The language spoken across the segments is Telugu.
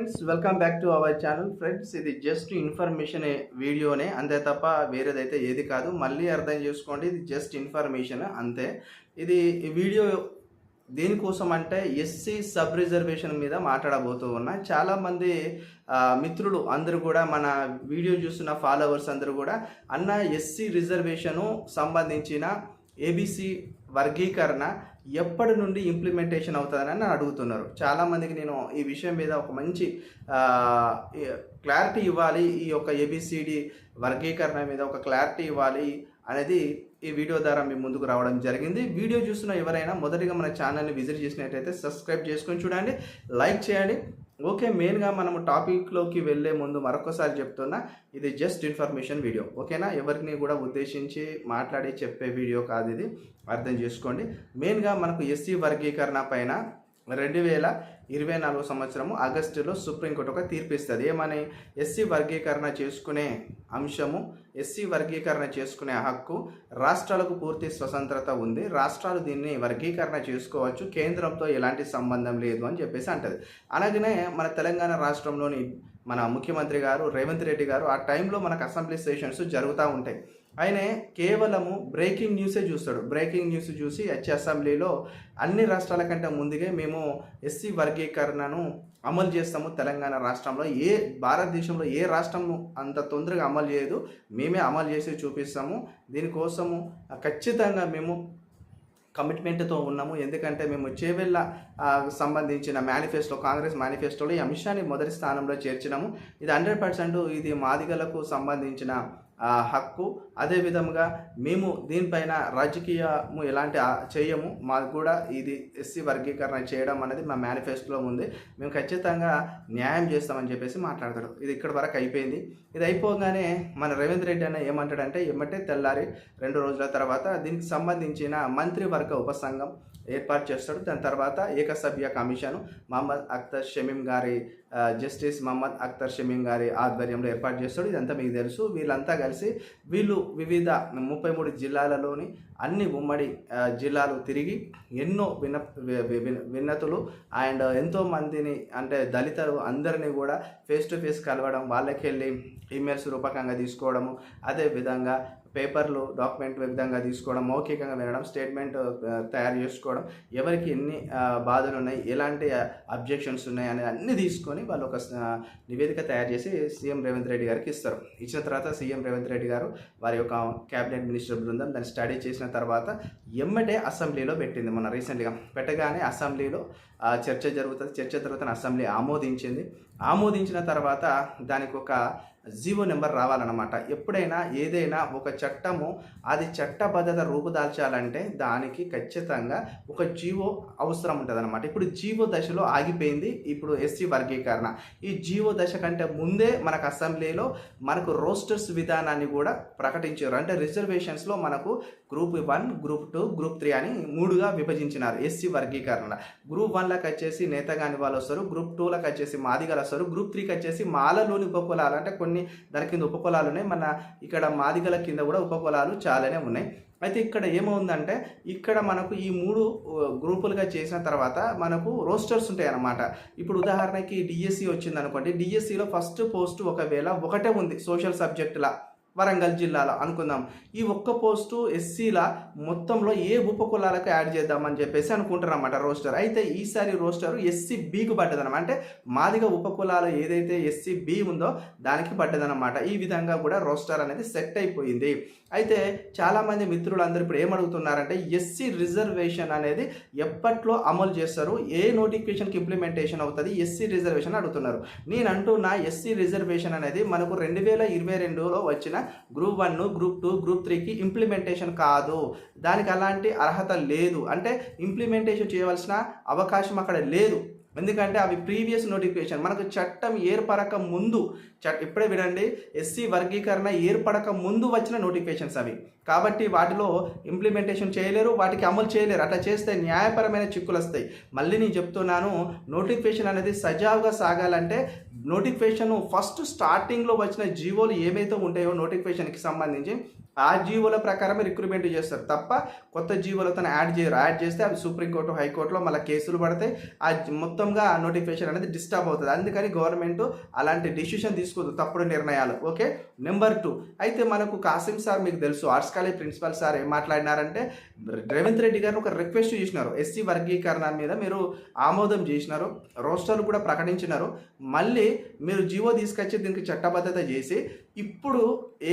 Friends welcome back to our channel friends ఇది జస్ట్ ఇన్ఫర్మేషన్ వీడియోనే అంతే తప్ప వేరేదైతే ఏది కాదు. మళ్ళీ అర్థం చేసుకోండి ఇది జస్ట్ ఇన్ఫర్మేషన్ అంతే. ఇది వీడియో దేనికోసం అంటే ఎస్సీ సబ్ రిజర్వేషన్ మీద మాట్లాడబోతూ ఉన్నా. చాలామంది మిత్రులు అందరూ కూడా మన వీడియో చూస్తున్న ఫాలోవర్స్ అందరూ కూడా అన్న ఎస్సీ రిజర్వేషను సంబంధించిన ఏబిసి వర్గీకరణ ఎప్పటి నుండి ఇంప్లిమెంటేషన్ అవుతుందని అడుగుతున్నారు. చాలామందికి నేను ఈ విషయం మీద ఒక మంచి క్లారిటీ ఇవ్వాలి. ఈ యొక్క ఏబిసిడి వర్గీకరణ మీద ఒక క్లారిటీ ఇవ్వాలి అనేది ఈ వీడియో ద్వారా మీ ముందుకు రావడం జరిగింది. వీడియో చూస్తున్న ఎవరైనా మొదటిగా మన ఛానల్ని విజిట్ చేసినట్టయితే సబ్స్క్రైబ్ చేసుకొని చూడండి. లైక్ చేయండి. ఓకే మెయిన్గా మనము టాపిక్లోకి వెళ్ళే ముందు మరొకసారి చెప్తున్నా ఇది జస్ట్ ఇన్ఫర్మేషన్ వీడియో ఓకేనా? ఎవరిని కూడా ఉద్దేశించి మాట్లాడి చెప్పే వీడియో కాదు ఇది. అర్థం చేసుకోండి. మెయిన్గా మనకు ఎస్సీ వర్గీకరణ పైన రెండు వేల ఇరవై నాలుగు సంవత్సరము ఆగస్టులో సుప్రీంకోర్టు ఒక తీర్పు ఇస్తుంది. ఏమని? ఎస్సీ వర్గీకరణ చేసుకునే అంశము ఎస్సీ వర్గీకరణ చేసుకునే హక్కు రాష్ట్రాలకు పూర్తి స్వతంత్రత ఉంది. రాష్ట్రాలు దీన్ని వర్గీకరణ చేసుకోవచ్చు. కేంద్రంతో ఎలాంటి సంబంధం లేదు అని చెప్పేసి అంటది. అలాగనే మన తెలంగాణ రాష్ట్రంలోని మన ముఖ్యమంత్రి గారు రేవంత్ రెడ్డి గారు ఆ టైంలో మనకు అసెంబ్లీ సెషన్స్ జరుగుతూ ఉంటాయి. ఆయనే కేవలము బ్రేకింగ్ న్యూసే చూస్తాడు. బ్రేకింగ్ న్యూస్ చూసి వచ్చే అసెంబ్లీలో అన్ని రాష్ట్రాల కంటే ముందుగా మేము ఎస్సీ వర్గీకరణను అమలు చేస్తాము తెలంగాణ రాష్ట్రంలో. ఏ భారతదేశంలో ఏ రాష్ట్రం అంత తొందరగా అమలు చేయదు. మేమే అమలు చేసి చూపిస్తాము. దీనికోసము ఖచ్చితంగా మేము కమిట్మెంట్తో ఉన్నాము. ఎందుకంటే మేము చేవెళ్ళ సంబంధించిన మేనిఫెస్టో కాంగ్రెస్ మేనిఫెస్టోలో ఈ అంశాన్ని మొదటి స్థానంలో చేర్చినాము. ఇది హండ్రెడ్ పర్సెంట్ ఇది మాదిగలకు సంబంధించిన హక్కు అదే విధముగా మేము దీనిపైన రాజకీయము ఎలాంటి చేయము మాకు కూడా ఇది ఎస్సీ వర్గీకరణ చేయడం అనేది మా మేనిఫెస్టోలో ఉంది. మేము ఖచ్చితంగా న్యాయం చేస్తామని చెప్పేసి మాట్లాడతాడు ఇది ఇక్కడ వరకు అయిపోయింది. ఇది అయిపోగానే మన రేవంత్ రెడ్డి అన్న ఏమంటాడంటే ఏమంటే తెల్లారి రెండు రోజుల తర్వాత దీనికి సంబంధించిన మంత్రివర్గ ఉపసంఘం ఏర్పాటు చేస్తాడు. దాని తర్వాత ఏకసభ్య కమిషన్ మహమ్మద్ అఖ్తర్ షమీం గారి జస్టిస్ మహమ్మద్ అఖ్తర్ షమీం గారి ఆధ్వర్యంలో ఏర్పాటు చేస్తాడు. ఇదంతా మీకు తెలుసు. వీళ్ళంతా కలిసి వీళ్ళు వివిధ ముప్పై మూడు జిల్లాలలోని అన్ని ఉమ్మడి జిల్లాలు తిరిగి ఎన్నో విన వి- విన- విన్నతులు అండ్ ఎంతో మందిని అంటే దళితులు అందరినీ కూడా ఫేస్ టు ఫేస్ కలవడం వాళ్ళకి వెళ్ళి ఈమెయిల్స్ రూపకంగా తీసుకోవడము అదే విధంగా పేపర్లు డాక్యుమెంట్ విధంగా తీసుకోవడం మౌఖికంగా వినడం స్టేట్మెంట్ తయారు చేసుకోవడం ఎవరికి ఎన్ని బాధలు ఉన్నాయి ఎలాంటి అబ్జెక్షన్స్ ఉన్నాయి అనేది అన్ని తీసుకొని వాళ్ళు ఒక నివేదిక తయారు చేసి సీఎం రేవంత్ రెడ్డి గారికి ఇస్తారు. ఇచ్చిన తర్వాత సీఎం రేవంత్ రెడ్డి గారు వారి యొక్క క్యాబినెట్ మినిస్టర్ బృందం దాన్ని స్టడీ చేసిన తర్వాత ఎమ్మటే అసెంబ్లీలో పెట్టింది మొన్న రీసెంట్గా. పెట్టగానే అసెంబ్లీలో చర్చ జరుగుతుంది. చర్చ తర్వాత అసెంబ్లీ ఆమోదించింది. ఆమోదించిన తర్వాత దానికి ఒక జీవో నెంబర్ రావాలన్నమాట. ఎప్పుడైనా ఏదైనా ఒక చట్టము అది చట్టబద్ధత రూపుదాల్చాలంటే దానికి ఖచ్చితంగా ఒక జీవో అవసరం ఉంటుంది అనమాట ఇప్పుడు జీవో దశలో ఆగిపోయింది. ఇప్పుడు ఎస్సీ వర్గీకరణ. ఈ జీవో దశ కంటే ముందే మనకు అసెంబ్లీలో మనకు రోస్టర్స్ విధానాన్ని కూడా ప్రకటించారు. అంటే రిజర్వేషన్స్లో మనకు group one group two group three అని మూడుగా విభజించినారు ఎస్సీ వర్గీకరణ. గ్రూప్ వన్లకు వచ్చేసి నేతగాని వాళ్ళు వస్తారు. గ్రూప్ టూలకు వచ్చేసి మాదిగలు వస్తారు. గ్రూప్ త్రీకి వచ్చేసి మాలలోని ఉపకులాలు అంటే కొన్ని కొన్ని దాని కింద ఉపకులాలు ఉన్నాయి. మన ఇక్కడ మాదిగల కింద కూడా ఉపకులాలు చాలానే ఉన్నాయి. అయితే ఇక్కడ ఏమవుందంటే ఇక్కడ మనకు ఈ మూడు గ్రూపులుగా చేసిన తర్వాత మనకు రోస్టర్స్ ఉంటాయి అన్నమాట ఇప్పుడు ఉదాహరణకి డిఎస్సి వచ్చింది అనుకోండి డిఎస్సిలో ఫస్ట్ పోస్ట్ ఒకవేళ ఒకటే ఉంది సోషల్ సబ్జెక్టులా. వరంగల్ జిల్లాలో అనుకుందాం. ఈ ఒక్క పోస్టు ఎస్సీల మొత్తంలో ఏ ఉపకులాలకు యాడ్ చేద్దామని చెప్పేసి అనుకుంటారన్నమాట రోస్టర్. అయితే ఈసారి రోస్టర్ ఎస్సీ బీకి పడ్డదనమాట అంటే మాదిగ ఉపకులాలు ఏదైతే ఎస్సీ బి ఉందో దానికి పడ్డదనమాట ఈ విధంగా కూడా రోస్టర్ అనేది సెట్ అయిపోయింది. అయితే చాలామంది మిత్రులు అందరూ ఇప్పుడు ఏమడుగుతున్నారంటే ఎస్సీ రిజర్వేషన్ అనేది ఎప్పట్లో అమలు చేస్తారు? ఏ నోటిఫికేషన్కి ఇంప్లిమెంటేషన్ అవుతుంది? ఎస్సీ రిజర్వేషన్ అడుగుతున్నారు. నేను అంటున్నా ఎస్సీ రిజర్వేషన్ అనేది మనకు రెండు వేల ఇరవై రెండులో వచ్చిన group one group two group త్రీకి ఇంప్లిమెంటేషన్ కాదు. దానికి అలాంటి అర్హత లేదు. అంటే ఇంప్లిమెంటేషన్ చేయవలసిన అవకాశం అక్కడ లేదు. ఎందుకంటే అవి ప్రీవియస్ నోటిఫికేషన్. మనకు చట్టం ఏర్పడక ముందు చట్ ఇప్పుడే వినండి ఎస్సీ వర్గీకరణ ఏర్పడక ముందు వచ్చిన నోటిఫికేషన్స్ అవి. కాబట్టి వాటిలో ఇంప్లిమెంటేషన్ చేయలేరు వాటికి అమలు చేయలేరు. అట్లా చేస్తే న్యాయపరమైన చిక్కులు వస్తాయి. మళ్ళీ నేను చెప్తున్నాను నోటిఫికేషన్ అనేది సజావుగా సాగాలంటే నోటిఫికేషన్ ఫస్ట్ స్టార్టింగ్లో వచ్చిన జీవోలు ఏమైతే ఉంటాయో నోటిఫికేషన్కి సంబంధించి ఆ జీవోల ప్రకారమే రిక్రూట్మెంట్ చేస్తారు తప్ప కొత్త జీవోలతో యాడ్ చేయరు యాడ్ చేస్తే అవి సుప్రీంకోర్టు హైకోర్టులో మళ్ళీ కేసులు పడతాయి. ఆ మొత్తంగా ఆ నోటిఫికేషన్ అనేది డిస్టర్బ్ అవుతుంది. అందుకని గవర్నమెంట్ అలాంటి డిసిషన్ తీసుకోదు తప్పుడు నిర్ణయాలు. ఓకే నెంబర్ టూ అయితే మనకు కాసిం సార్ మీకు తెలుసు. ఆర్ట్స్ కాలేజ్ ప్రిన్సిపల్ సార్ ఏం మాట్లాడినారంటే రేవంత్ రెడ్డి గారు ఒక రిక్వెస్ట్ చేసినారు. ఎస్సీ వర్గీకరణ మీద మీరు ఆమోదం చేసినారు. రోస్టర్లు కూడా ప్రకటించినారు. మళ్ళీ మీరు జీవో తీసుకొచ్చి దీనికి చట్టబద్ధత చేసి ఇప్పుడు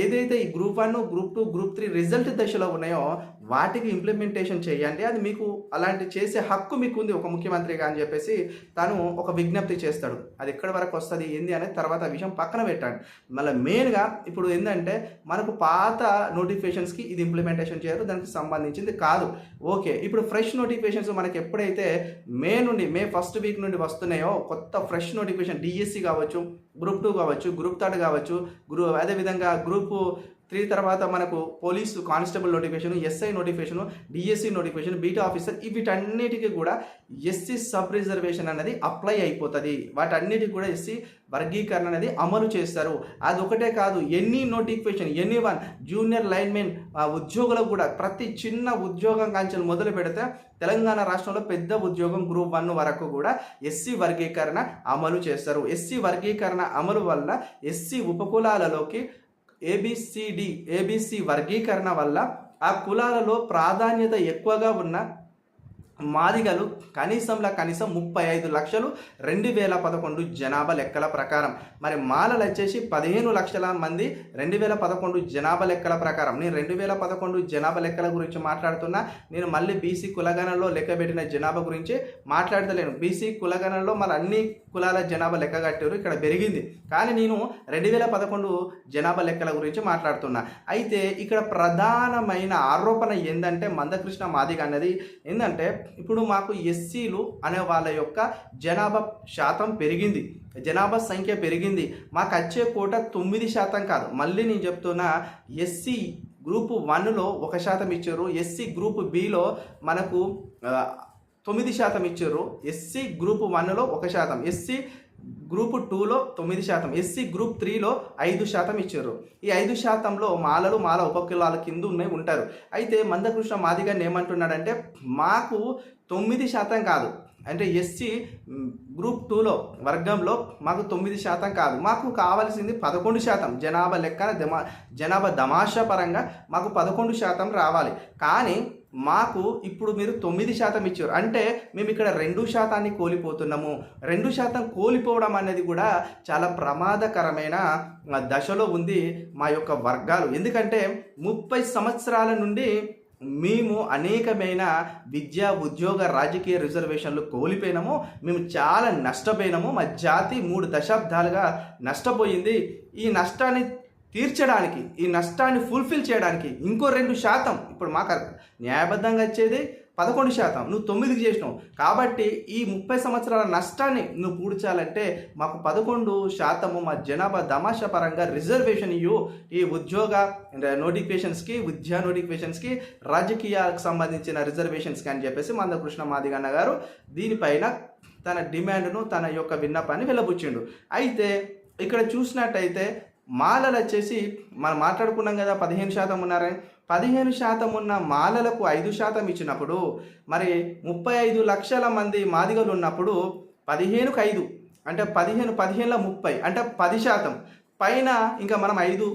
ఏదైతే ఈ group one group two group three result దశలో ఉన్నాయో వాటికి ఇంప్లిమెంటేషన్ చేయండి. అది మీకు అలాంటి చేసే హక్కు మీకు ఉంది ఒక ముఖ్యమంత్రిగా అని చెప్పేసి తను ఒక విజ్ఞప్తి చేస్తాడు. అది ఎక్కడి వరకు వస్తుంది ఏంది అనేది తర్వాత విషయం పక్కన పెట్టండి. మళ్ళీ మెయిన్గా ఇప్పుడు ఏంటంటే మనకు పాత నోటిఫికేషన్స్కి ఇది ఇంప్లిమెంటేషన్ చేయరు దానికి సంబంధించింది కాదు. ఓకే ఇప్పుడు ఫ్రెష్ నోటిఫికేషన్స్ మనకి ఎప్పుడైతే మే నుండి మే ఫస్ట్ వీక్ నుండి వస్తున్నాయో కొత్త ఫ్రెష్ నోటిఫికేషన్ డిఎస్సి కావచ్చు గ్రూప్ టూ కావచ్చు గ్రూప్ థర్డ్ కావచ్చు గ్రూ అదేవిధంగా గ్రూపు త్రీ తర్వాత మనకు police constable notification SI notification DSC notification beat officer వీటన్నిటికీ కూడా ఎస్సీ సబ్ రిజర్వేషన్ అనేది అప్లై అయిపోతుంది. వాటన్నిటికి కూడా ఎస్సీ వర్గీకరణ అనేది అమలు చేస్తారు. అది ఒకటే కాదు ఎన్ని notification any one junior linemen ఉద్యోగులకు కూడా ప్రతి చిన్న ఉద్యోగం కాంచెలు మొదలు పెడితే తెలంగాణ రాష్ట్రంలో పెద్ద ఉద్యోగం గ్రూప్ వన్ వరకు కూడా ఎస్సీ వర్గీకరణ అమలు చేస్తారు. ఎస్సీ వర్గీకరణ అమలు వల్ల ఎస్సీ ఉపకులాలలోకి ఏబిసిడి ఏబిసి వర్గీకరణ వల్ల ఆ కులాలలో ప్రాధాన్యత ఎక్కువగా ఉన్న మాదిగలు కనీసంలో కనీసం ముప్పై ఐదు లక్షలు రెండు వేల పదకొండు జనాభా లెక్కల ప్రకారం. మరి మాలలు వచ్చేసి పదిహేను లక్షల మంది రెండు వేల పదకొండు జనాభా లెక్కల ప్రకారం. నేను రెండు వేల పదకొండు జనాభా లెక్కల గురించి మాట్లాడుతున్నా. నేను మళ్ళీ బీసీ కులగణంలో లెక్కబెట్టిన జనాభా గురించి మాట్లాడతలేను. బీసీ కులగణంలో మళ్ళీ అన్ని కులాల జనాభా లెక్క కట్టారు. ఇక్కడ పెరిగింది. కానీ నేను రెండు వేల పదకొండు జనాభా లెక్కల గురించి మాట్లాడుతున్నా. అయితే ఇక్కడ ప్రధానమైన ఆరోపణ ఏంటంటే మందకృష్ణ మాదిగ అన్నది. ఏంటంటే ఇప్పుడు మాకు ఎస్సీలు అనే వాళ్ళ యొక్క జనాభా శాతం పెరిగింది. జనాభా సంఖ్య పెరిగింది. మాకు వచ్చే కోట తొమ్మిది శాతం కాదు. మళ్ళీ నేను చెప్తున్నా ఎస్సీ గ్రూపు వన్లో ఒక శాతం ఇచ్చారు. ఎస్సీ గ్రూప్ బిలో మనకు తొమ్మిది శాతం ఇచ్చారు. ఎస్సీ గ్రూప్ వన్లో ఒక శాతం. ఎస్సీ గ్రూప్ టూలో తొమ్మిది శాతం. ఎస్సీ గ్రూప్ త్రీలో ఐదు శాతం ఇచ్చారు. ఈ ఐదు శాతంలో మాలలు మాల ఉపకులాల కింద ఉన్నాయి ఉంటారు. అయితే మందకృష్ణ మాదిగారిని ఏమంటున్నాడంటే మాకు తొమ్మిది శాతం కాదు. అంటే ఎస్సీ గ్రూప్ టూలో వర్గంలో మాకు తొమ్మిది శాతం కాదు. మాకు కావాల్సింది పదకొండు శాతం. జనాభా లెక్కన దమా జనాభా దమాషా పరంగా మాకు పదకొండు శాతం రావాలి. కానీ మాకు ఇప్పుడు మీరు తొమ్మిది శాతం ఇచ్చారు. అంటే మేము ఇక్కడ రెండు శాతాన్ని కోల్పోతున్నాము. రెండు శాతం కోల్పోవడం అనేది కూడా చాలా ప్రమాదకరమైన దశలో ఉంది మా యొక్క వర్గాలు. ఎందుకంటే ముప్పై సంవత్సరాల నుండి మేము అనేకమైన విద్యా ఉద్యోగ రాజకీయ రిజర్వేషన్లు కోల్పోయినాము. మేము చాలా నష్టపోయినాము. మా జాతి మూడు దశాబ్దాలుగా నష్టపోయింది. ఈ నష్టాన్ని తీర్చడానికి ఈ నష్టాన్ని ఫుల్ఫిల్ చేయడానికి ఇంకో రెండు శాతం. ఇప్పుడు మాకు న్యాయబద్ధంగా వచ్చేది పదకొండు శాతం. నువ్వు తొమ్మిదికి చేసినావు. కాబట్టి ఈ ముప్పై సంవత్సరాల నష్టాన్ని నువ్వు పూడ్చాలంటే మాకు పదకొండు శాతము మా జనాభా దమాషా పరంగా రిజర్వేషన్ ఇవ్వు ఈ ఉద్యోగ నోటిఫికేషన్స్కి విద్యా నోటిఫికేషన్స్కి రాజకీయాలకు సంబంధించిన రిజర్వేషన్స్కి అని చెప్పేసి మందకృష్ణ మాదిగన్న గారు దీనిపైన తన డిమాండ్ను తన యొక్క విన్నపాన్ని వెళ్ళబుచ్చిండు అయితే ఇక్కడ చూసినట్టయితే మాలలు వచ్చేసి మనం మాట్లాడుకున్నాం కదా పదిహేను శాతం ఉన్నారని పదిహేను శాతం ఉన్న మాలలకు ఐదు శాతం ఇచ్చినప్పుడు మరి ముప్పై ఐదు లక్షల మంది మాదిగలు ఉన్నప్పుడు పదిహేనుకు ఐదు అంటే పదిహేను పదిహేనుల ముప్పై అంటే పది శాతం. పైన ఇంకా మనం ఐదు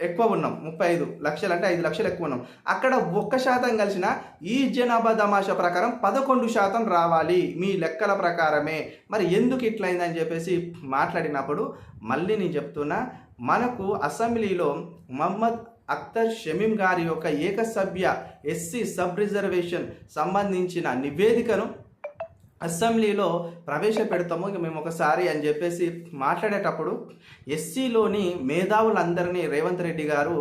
ఎక్కువ ఉన్నాం ముప్పై ఐదు లక్షలు అంటే ఐదు లక్షలు ఎక్కువ ఉన్నాం. అక్కడ ఒక్క శాతం కలిసిన ఈ జనాభా తమాషా ప్రకారం పదకొండు శాతం రావాలి మీ లెక్కల ప్రకారమే. మరి ఎందుకు ఇట్లయిందని చెప్పేసి మాట్లాడినప్పుడు మళ్ళీ నేను చెప్తున్నా మనకు అసెంబ్లీలో మహమ్మద్ అఖ్తర్ షమీం గారి యొక్క ఏకసభ్య ఎస్సీ సబ్ రిజర్వేషన్ సంబంధించిన నివేదికను అసెంబ్లీలో ప్రవేశపెడతాము ఇక మేము ఒకసారి అని చెప్పేసి మాట్లాడేటప్పుడు ఎస్సీలోని మేధావులందరినీ రేవంత్ రెడ్డి గారు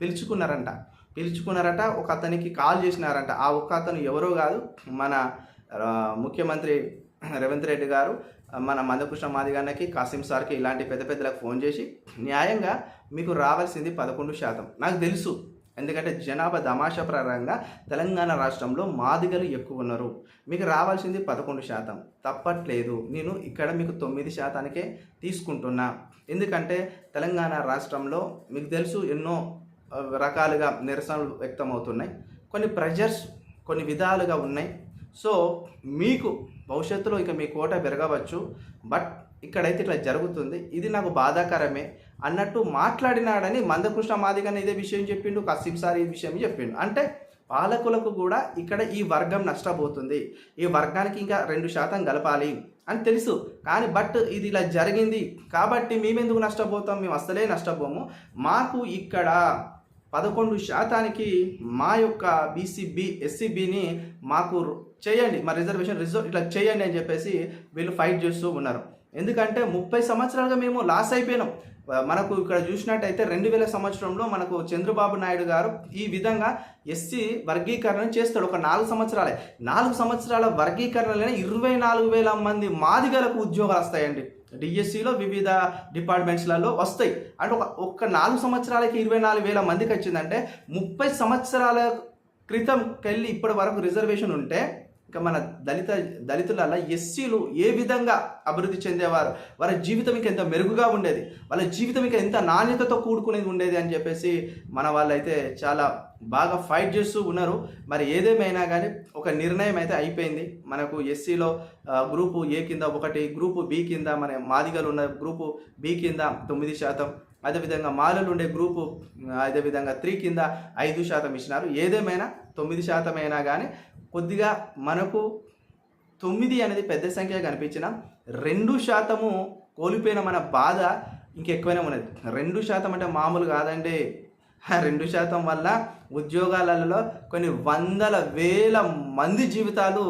పిలుచుకున్నారంట. పిలుచుకున్నారట ఒక అతనికి కాల్ చేసినారంట. ఆ ఒక్క అతను ఎవరో కాదు మన ముఖ్యమంత్రి రేవంత్ రెడ్డి గారు మన మందకృష్ణ మాదిగన్నకి కాసిం సార్కి ఇలాంటి పెద్ద పెద్దలకు ఫోన్ చేసి న్యాయంగా మీకు రావాల్సింది పదకొండు శాతం. నాకు తెలుసు. ఎందుకంటే జనాభా దమాషా ప్రకారంగా తెలంగాణ రాష్ట్రంలో మాదిగలు ఎక్కువ ఉన్నారు. మీకు రావాల్సింది పదకొండు శాతం. తప్పట్లేదు. నేను ఇక్కడ మీకు తొమ్మిది శాతానికే తీసుకుంటున్నా. ఎందుకంటే తెలంగాణ రాష్ట్రంలో మీకు తెలుసు ఎన్నో రకాలుగా నిరసనలు వ్యక్తమవుతున్నాయి. కొన్ని ప్రెజర్స్ కొన్ని విధాలుగా ఉన్నాయి. సో మీకు భవిష్యత్తులో ఇక మీ కోట పెరగవచ్చు బట్ ఇక్కడైతే ఇట్లా జరుగుతుంది. ఇది నాకు బాధాకరమే అన్నట్టు మాట్లాడినాడని మందకృష్ణ మాదిగని ఇదే విషయం చెప్పిండు కసిం సార్ ఈ విషయం చెప్పిండు. అంటే పాలకులకు కూడా ఇక్కడ ఈ వర్గం నష్టపోతుంది. ఈ వర్గానికి ఇంకా రెండు శాతం గలపాలి అని తెలుసు. కానీ బట్ ఇది ఇలా జరిగింది కాబట్టి మేమెందుకు నష్టపోతాం? మేము అసలే నష్టపోము. మాకు ఇక్కడ పదకొండు శాతానికి మా యొక్క బీసీబీ ఎస్సీబీని మాకు చేయండి మా రిజర్వేషన్ రిజర్వ్ ఇట్లా చేయండి అని చెప్పేసి వీళ్ళు ఫైట్ చేస్తూ ఉన్నారు. ఎందుకంటే ముప్పై సంవత్సరాలుగా మేము లాస్ అయిపోయినాం. మనకు ఇక్కడ చూసినట్టయితే రెండు వేల సంవత్సరంలో మనకు చంద్రబాబు నాయుడు గారు ఈ విధంగా ఎస్సీ వర్గీకరణ చేస్తాడు ఒక నాలుగు సంవత్సరాలే. నాలుగు సంవత్సరాల వర్గీకరణలోనే ఇరవై నాలుగు వేల మంది మాదిగలకు ఉద్యోగాలు వస్తాయండి. డిఎస్సిలో వివిధ డిపార్ట్మెంట్స్లలో వస్తాయి. అంటే ఒక ఒక్క నాలుగు సంవత్సరాలకి ఇరవై నాలుగు వేల మందికి వచ్చిందంటే ముప్పై సంవత్సరాల క్రితం క్రితంకెళ్ళి ఇప్పటి వరకు రిజర్వేషన్ ఉంటే ఇంకా మన దళిత దళితులలో ఎస్సీలు ఏ విధంగా అభివృద్ధి చెందేవారు? వాళ్ళ జీవితం ఇంకా ఎంత మెరుగుగా ఉండేది? వాళ్ళ జీవితం ఇంకా ఎంత నాణ్యతతో కూడుకునేది ఉండేది అని చెప్పేసి మన వాళ్ళైతే చాలా బాగా ఫైట్ చేస్తూ ఉన్నారు. మరి ఏదేమైనా కానీ ఒక నిర్ణయం అయితే అయిపోయింది. మనకు ఎస్సీలో గ్రూపు ఏ కింద ఒకటి గ్రూపు బి కింద మన మాదిగలు ఉన్న గ్రూపు బి కింద తొమ్మిది శాతం. అదేవిధంగా మాలలు ఉండే గ్రూపు అదేవిధంగా త్రీ కింద ఐదు శాతం ఇచ్చినారు. ఏదేమైనా తొమ్మిది శాతం అయినా కానీ కొద్దిగా మనకు తొమ్మిది అనేది పెద్ద సంఖ్య కనిపించిన రెండు శాతము కోల్పోయిన మన బాధ ఇంకెక్కువనే ఉన్నది. రెండు శాతం అంటే మామూలు కాదండి. ఆ రెండు శాతం వల్ల ఉద్యోగాలలో కొన్ని వందల వేల మంది జీవితాలు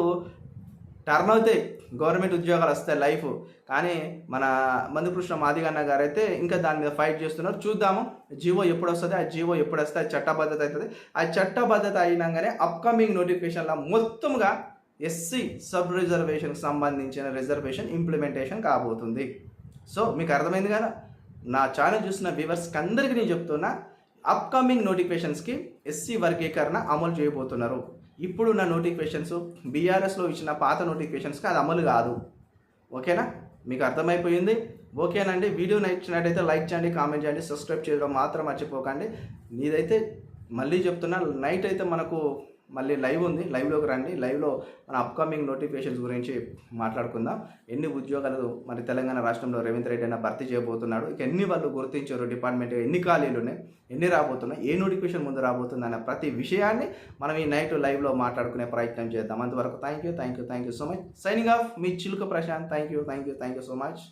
టర్న్ అవుతాయి. గవర్నమెంట్ ఉద్యోగాలు వస్తాయి లైఫ్. కానీ మన మందుకృష్ణ మాదిగన్న గారు అయితే ఇంకా దాని మీద ఫైట్ చేస్తున్నారు. చూద్దాము జీవో ఎప్పుడు వస్తుంది ఆ జీవో ఎప్పుడు వస్తే ఆ చట్టబద్ధత అవుతుంది. ఆ చట్టబద్ధత అయినాగానే అప్కమింగ్ నోటిఫికేషన్లో మొత్తంగా ఎస్సీ సబ్ రిజర్వేషన్కి సంబంధించిన రిజర్వేషన్ ఇంప్లిమెంటేషన్ కాబోతుంది. సో మీకు అర్థమైంది కదా? నా ఛానల్ చూసిన వ్యూవర్స్కి అందరికీ నేను చెప్తున్నా అప్కమింగ్ నోటిఫికేషన్స్కి ఎస్సీ వర్గీకరణ అమలు చేయబోతున్నారు. ఇప్పుడున్న నోటిఫికేషన్స్ బీఆర్ఎస్లో ఇచ్చిన పాత నోటిఫికేషన్స్కి అది అమలు కాదు. ఓకేనా? మీకు అర్థమైపోయింది? ఓకేనండి. వీడియో నచ్చినట్టయితే లైక్ చేయండి కామెంట్ చేయండి సబ్స్క్రైబ్ చేయడం మాత్రం మర్చిపోకండి. నీదైతే మళ్ళీ చెప్తున్నా నైట్ అయితే మనకు మళ్ళీ లైవ్ ఉంది. లైవ్లోకి రండి. లైవ్లో మన అప్కమింగ్ నోటిఫికేషన్స్ గురించి మాట్లాడుకుందాం. ఎన్ని ఉద్యోగాలు మరి తెలంగాణ రాష్ట్రంలో రేవంత్ రెడ్డి అయినా భర్తీ చేయబోతున్నాడు? ఇక ఎన్ని వాళ్ళు గుర్తించారు డిపార్ట్మెంట్ ఎన్ని ఖాళీలు ఉన్నాయి? ఎన్ని రాబోతున్నాయి? ఏ నోటిఫికేషన్ ముందు రాబోతుంది అన్న ప్రతి విషయాన్ని మనం ఈ నైట్ లైవ్లో మాట్లాడుకునే ప్రయత్నం చేద్దాం. అంతవరకు thank you thank you thank you so much signing off me Chiluka Prashanth. Thank you thank you thank you so much